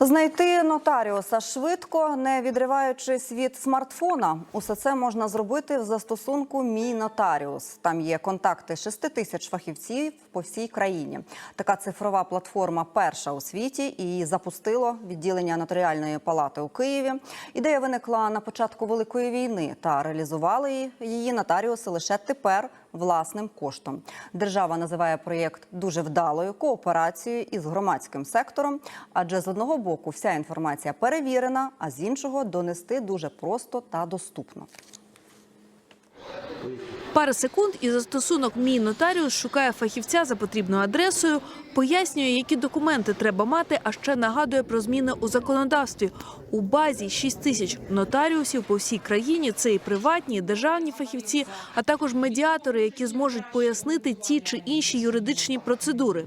Знайти нотаріуса швидко, не відриваючись від смартфона. Усе це можна зробити в застосунку Мій нотаріус. Там є контакти 6 тисяч фахівців по всій країні. Така цифрова платформа перша у світі і запустило відділення нотаріальної палати у Києві. Ідея виникла на початку великої війни та реалізували її- нотаріуси лише тепер власним коштом. Держава називає проєкт дуже вдалою кооперацією із громадським сектором, адже з одного боку вся інформація перевірена, а з іншого донести дуже просто та доступно. Пара секунд і застосунок Мій нотаріус шукає фахівця за потрібною адресою, пояснює, які документи треба мати, а ще нагадує про зміни у законодавстві. У базі 6 тисяч нотаріусів по всій країні. Це і приватні, і державні фахівці, а також медіатори, які зможуть пояснити ті чи інші юридичні процедури.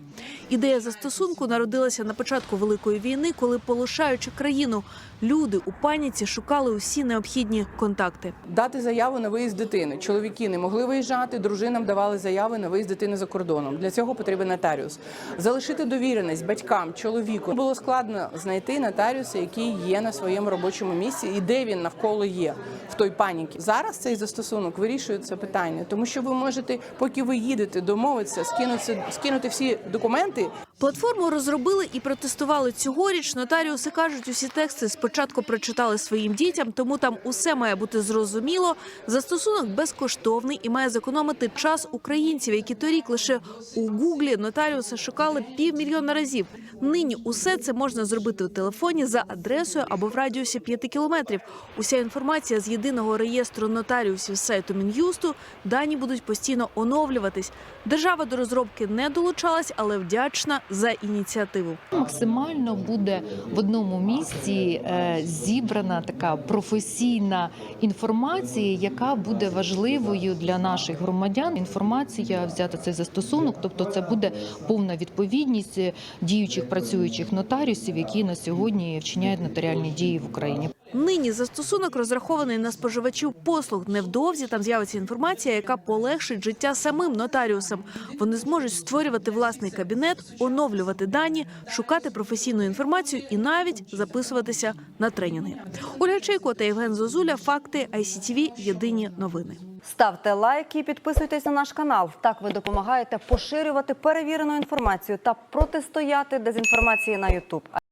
Ідея застосунку народилася на початку великої війни, коли полишаючи країну, люди у паніці шукали усі необхідні контакти. Дати заяву на виїзд дитини. Чоловіки не могли виїжджати, дружинам давали заяви на виїзд дитини за кордоном. Для цього потрібен нотаріус. Залишити довіреність батькам, чоловіку було складно знайти нотаріуса, який є на своєму робочому місці, і де він навколо є в той паніки. Зараз цей застосунок вирішує це питання, тому що ви можете, поки ви їдете, домовитися, скинути, скинути всі документи Платформу розробили і протестували цьогоріч. Нотаріуси кажуть, усі тексти спочатку прочитали своїм дітям, тому там усе має бути зрозуміло. Застосунок безкоштовний і має зекономити час українців, які торік лише у гуглі нотаріуси шукали півмільйона разів. Нині усе це можна зробити у телефоні за адресою або в радіусі 5 кілометрів. Уся інформація з єдиного реєстру нотаріусів сайту Мін'юсту. Дані будуть постійно оновлюватись. Держава до розробки не долучалась, але вдячна за ініціативу. Максимально буде в одному місці е, зібрана така професійна інформація, яка буде важливою для наших громадян. Інформація взята цей застосунок, тобто це буде повна відповідність е, діючих працюючих нотаріусів, які на сьогодні вчиняють нотаріальні дії в Україні. Нині застосунок розрахований на споживачів послуг. Невдовзі там з'явиться інформація, яка полегшить життя самим нотаріусам. Вони зможуть створювати власний кабінет, оновлювати дані, шукати професійну інформацію і навіть записуватися на тренінги. Ольга Чайко та Євген Зозуля. Факти ICTV. Єдині новини. Ставте лайки і підписуйтесь на наш канал. Так ви допомагаєте поширювати перевірену інформацію та протистояти дезінформації на YouTube.